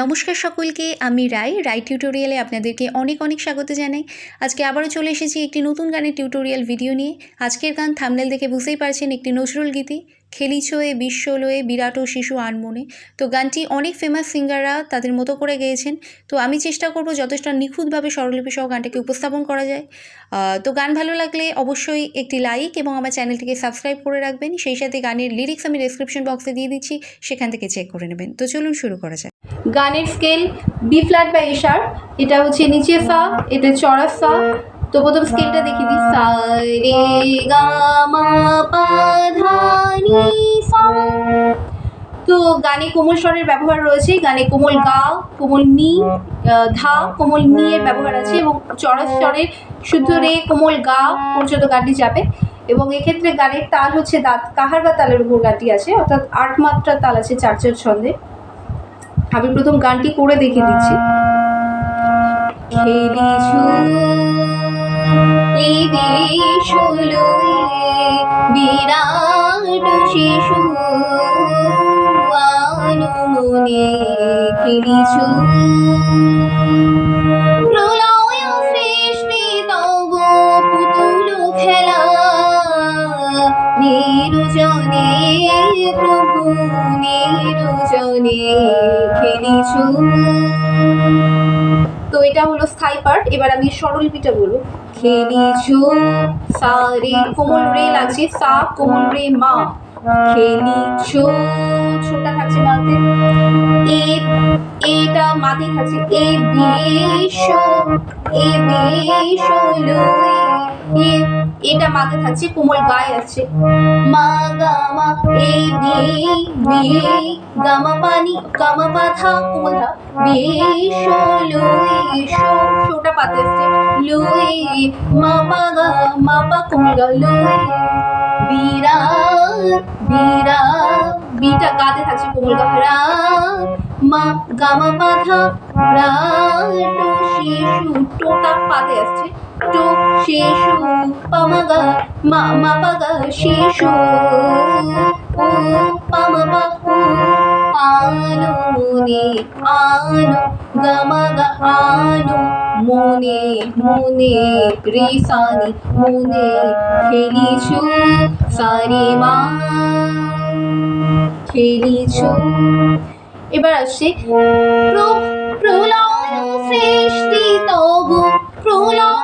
নমস্কার সকলকে, আমি রায় রায় টিউটোরিয়ালে আপনাদেরকে অনেক অনেক স্বাগত জানাই। আজকে আবারও চলে এসেছি একটি নতুন গানের টিউটোরিয়াল ভিডিও নিয়ে। আজকের গান থামনেল দেখে বুঝতেই পারছেন একটি নজরুল গীতি। খেলিছোয়ে, বিশ্বলয়ে, বিরাট ও শিশু আনমনে। তো গানটি অনেক ফেমাস সিঙ্গাররা তাদের মতো করে গেয়েছেন। তো আমি চেষ্টা করব যথেষ্ট নিখুঁতভাবে স্বরলিপি সহ গানটাকে উপস্থাপন করা যায়। তো গান ভালো লাগলে অবশ্যই একটি লাইক এবং আমার চ্যানেলটিকে সাবস্ক্রাইব করে রাখবেন। সেই সাথে গানের লিরিক্স আমি ডেসক্রিপশন বক্সে দিয়ে দিচ্ছি, সেখান থেকে চেক করে নেবেন। তো চলুন শুরু করা যায় গানের স্কেল বি ফ্ল্যাট বা এ শার্প এটা হচ্ছে নিচে সা এটা চড়া সা তো প্রথম স্কেলটা দেখিয়ে দিই। সা রে গা মা পা ধা নি সা। তো গানে কোমল স্বরের ব্যবহার রয়েছে। গানে কোমল গা, কোমল নি ধা, কোমল নি এর ব্যবহার আছে এবং চড়া স্বরের শুদ্ধ রে, কোমল গা পর্যন্ত গানটি যাবে। এবং এক্ষেত্রে গানের তাল হচ্ছে দাঁত। কাহার বা তালের উপর গানটি আছে? অর্থাৎ আট মাত্রার তাল আছে চার চার ছন্দে। আমি প্রথম গানটি করে দেখে দিচ্ছি। লয়ে বিরাট শিশু আনুমনে খেলিছু প্রলয় সৃষ্টি তব পুতুল খেলা নিরুজনে প্রভু নিরুজনে খেলিছু। এটা হলো স্থায়ী পার্ট, এবার আমি সরল স্বরলিপিটা বলব। খেলিছো সা রে কোমল রে লাগছে সা, কোমল রে মা। খেলিছো ছোটা থাকছে মাতে। এ, এটা মাতে থাকছে এ দেশ এ দেশ লুই এটা মাতে থাকছে কোমল গায়ে আছে। মা গা মা, এ বে বে গা মা পানি, গা মা পা থা কোমল থা বেশ লই শো শোটা পাতে লই মা গা, মা পা কোমল গা। লই বিরা বিরা বিটা গাতে থাকছে কোমল গা। রা, মা, গা, মা পা থা রা টোটা পাতে আসছে। টো শিশু, পামা গা মা মা পা গা, শিশু। পামা আনু মনে, আনু, গামা গা, আনু মনে মনে রে সানি মনে, খেলিছু, সারে মা, খেলিছু। এবার আসছে প্রলয় সৃষ্টি তবু, প্রলয়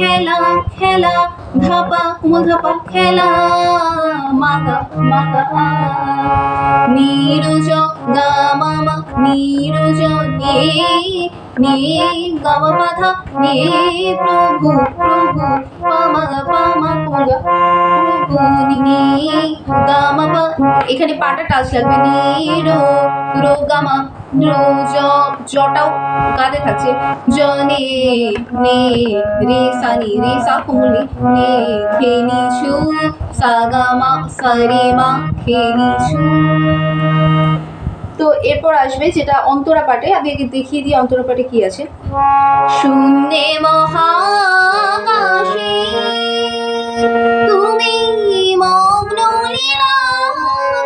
খেলা খেলা, ধাপা, কোমল ধাপা, খেলা। মাগা মাগা নিরুজ, গা মামা নিরুজ, নে নে গামা নে, প্রভু প্রভু পামা পামা কোমা প্রভু, নে গামা এখানে পাটা টাচ লাগবে। নে রো রো গামা জটাও গাতে থাকছে। জনে, নে, রে, সা, নি, রে, সা কোমলি নে খেলিছু সা গা, মা রে, মা খেলিছু তো এরপর আসবে যেটা অন্তরা পাটে আগে দেখিয়ে দিই অন্তরা পাটে কি আছে। শূন্যে মহাকাশে তুমি মগ্ন লীলা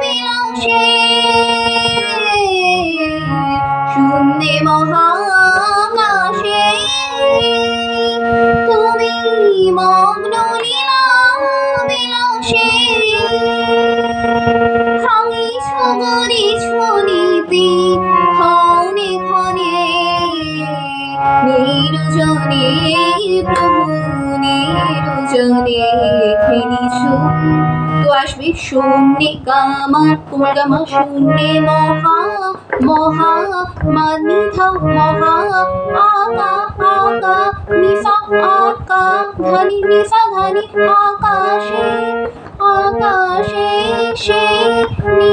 বিলাসে আসবে শূন্যে গামা কোমল গামা মহা মহা মহা আকা আকা নিসা আকা ধানি নিসা ধানি আকাশে আকাশে সে তুমি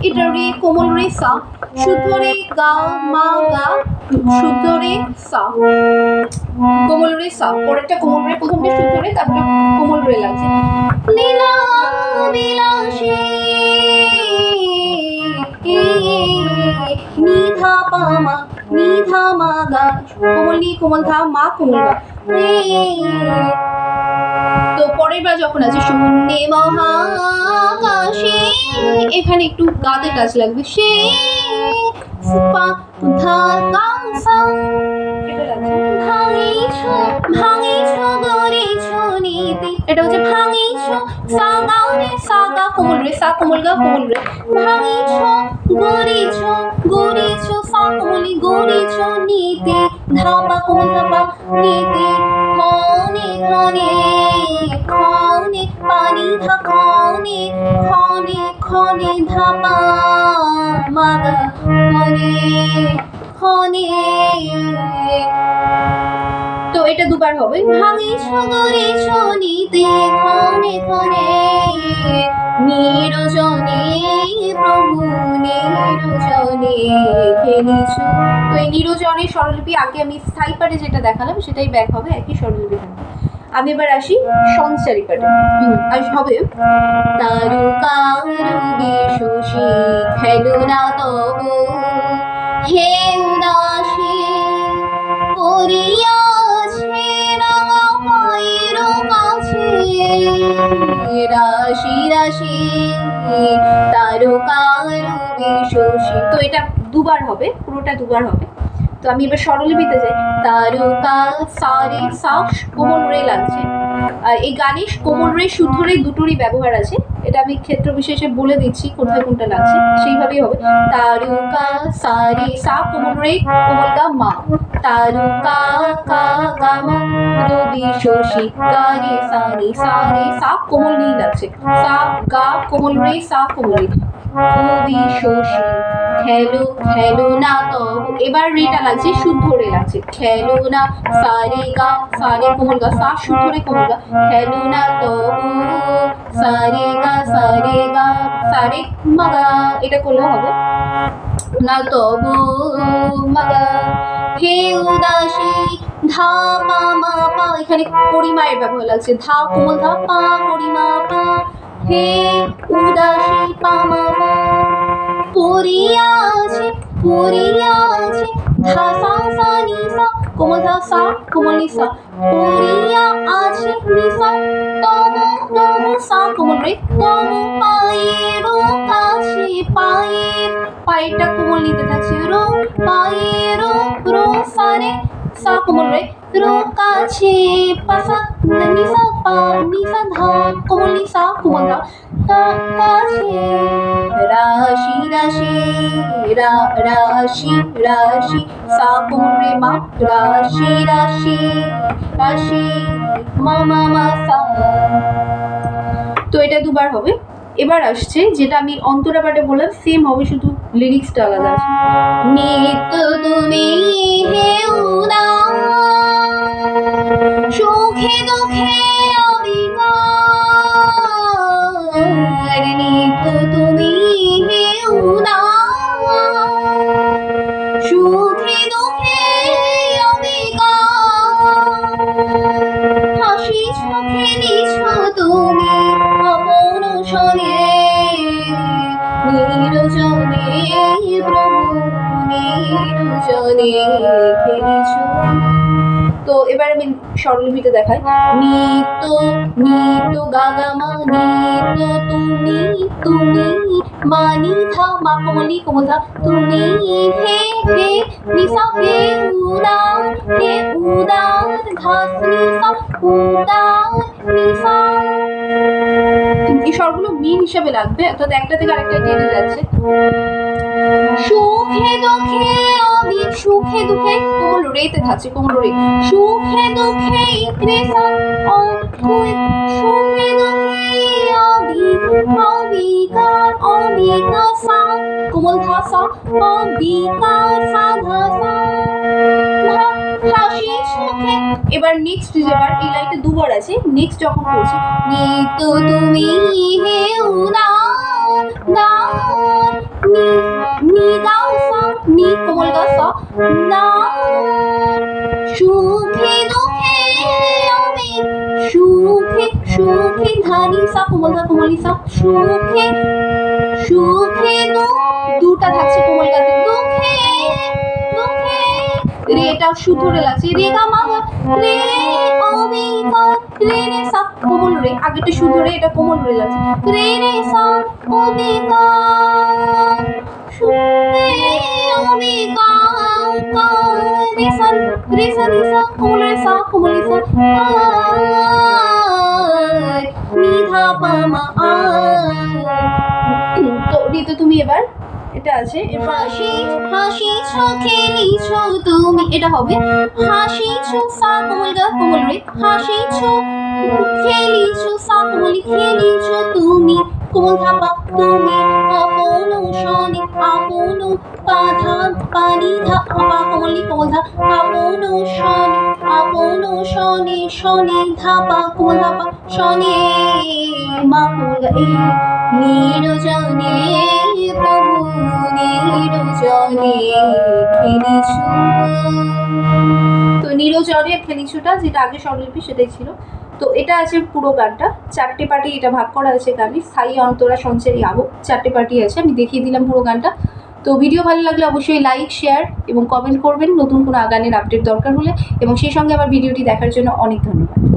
সে এটা রে কোমল রে সা শুদ্ধ রে গা মা গা শুদ্ধ রে সা। কোমল রে সা পরেরটা কোমল রে প্রথমটা শুদ্ধ রে তারপরে কোমল রে লাগছে নীলা বিলাসে নিধা পামা, নিধা মা গা, কোমল নি, কোমল ধা, মা, কোমল গা। তো পরের বার যখন আছে, শূন্যে মহাকাশে, এখানে একটু গাতে টাচ লাগবে। সে এটা হচ্ছে ভাঙিছ, সা গা রে, সা গা কোমল রে, সা কোমল গা কোমল রে। ভাঙিছ, গড়েছ গড়েছ, সা কোমলি গড়েছ নীতি। ধাপা কোমল ধাপা নীতি খনে খনে খনে, পানি ধা খনে খনে খনে ধাপা মাগা খনে খনে। তো এটা দুবার হবে। ভাঙি সগরে শনিতে ক্ষণে ক্ষণে নিরজনে প্রভু। তো এই স্বরলিপি আগে আমি যেটা দেখালাম সেটাই ব্যাক হবে একই স্বরলিপি আমি এবার আসি হুম, আজ হবে বিশুষি খেলো না তব উদাসী রাশি রাশি তারকার শোষী তো এটা দুবার হবে, পুরোটা দুবার হবে। তো আমি এবার স্বরলিপিতে যাই। তারকা, সারে সা কোমল রে লাগছে এই গানে কোমল রে শুদ্ধ রে দুটোরই ব্যবহার আছে। এটা আমি ক্ষেত্র বিশেষে বলে দিচ্ছি কোথায় কোনটা লাগছে সেইভাবেই হবে। তারকা সারে সা কোমল রে কোমল গা মা। তারকা কা গা মা। রবি শশী গা রে সা রে সা কোমল নি লাগছে সা গা কোমল রে সা কোমল রে। রবি শশী খেলো খেলো না তব। এবার রেটা লাগছে শুদ্ধ রে লাগছে। খেলো না, সারে গা, সারে কোমল গা, সা শুদ্ধ রে কোমল গা। খেলো না তব, সারে গা সারে গা, সারে মাগা। এটা করলেও হবে? না তব মাগা। হে উদাসী ধা পা মা পা। এখানে পরিমায়ের ব্যবহার লাগছে। ধা কোমল ধা, পা পরিমা পা। হে উদাসী পা মা পা পড়িয়াছে পড়িয়াছে। ধা, সা সা, নি, সা, কোমল ধা, সা, কোমল নি, সা। পড়িয়া আছে নি, সা, তম তম, সা, কোমল রে, তম, পায়ের কাছে, পায়ের পায়েরটা কোমল নিতে থাকছে। রো, পায়ের রো সারে সা কোমল রে রো কাছে পাসা নি সা পা নি সা ধা কোমল নি সা কোমল ধা কা কাছে রাশি রাশি, রা, রাশি রাশি সা কোমল রে মা রাশি রাশি রাশি, মা মা মা, সা। তো এটা দুবার হবে। এবার আসছে যেটা আমি অন্তরা পাটে বললাম সেম হবে শুধু লিরিক্সটা আলাদা নিত্য নিরজনে প্রভু তো এবার আমি স্বরলিপিতে দেখাই। নিত্য নিত্য গাগামা নিত্য তুমি তুমি মানি থা, মা থা তুমি হে হে নিসা হে উদার হে উদার নিসা উদার। মিল হিসাবে লাগবে, অর্থাৎ একটা থেকে আরেকটা টেনে যাচ্ছে। সুখে দুঃখে সুখে দুঃখে, কোমল রেতে থাকছে কোমল রে সুখে দুঃখে ইত্রেসা ও সুখে দুঃখে আমি অবিকার অবিকার সা, কোমল ধা সা অবিকার সা, ধা সা। এবার নেক্সট যেবার এই লাইনটা দুবার আছে নেক্সট যখন করছি, নিত্য তুমি হে উনা, না, নি নি দাও সা, নি কোমল গা সা, না, সুখে দুঃখে আমি, সুখে সুখে ধানি সা, কোমল গা কোমলি সা, সুখে সুখে দুটা থাকছে কোমল গাতে রেটা সুধরে লাগছে রে গা মা গা, রে অবিকা রে রে সা কোমল রে আগেটা সুধরে এটা কোমল রে লাগছে রে রে সা অবিকা সুরে অবিকা কা রে সা রে সা রে সা কোমল রে সা কোমল রে সা আয়, নি ধা পা মা আয়। তো ঋতু তুমি এবার এটা আছে হাসি হাসি খেলিছ তুমি এটা হবে হাসিছ সা কোমল গা কোমল রে হাসিছ খেলিছ সা কোমলি খেলিছ তুমি কোমল থাপা তুমি আপন শনি আপন পাধা পানি ধা পা কোমলি কোমল ধা আপন শনি আপন শনি শনি ধাপা কোমল ধাপা শনি মা কোমল গা এই নিরজনে প্রভু নিরজনে খেলিছু তো নিরজনে খেলিছুটা, যেটা আগে স্বরলিপি সেটাই ছিল। তো এটা আছে পুরো গানটা। চারটে পার্টি এটা ভাগ করা আছে গানে স্থায়ী অন্তরা, সঞ্চারী আবহ চারটে পার্টি আছে। আমি দেখিয়ে দিলাম পুরো গানটা। তো ভিডিও ভালো লাগলে অবশ্যই লাইক, শেয়ার এবং কমেন্ট করবেন। নতুন কোনো গানের আপডেট দরকার হলে। এবং সেই সঙ্গে আমার ভিডিওটি দেখার জন্য অনেক ধন্যবাদ।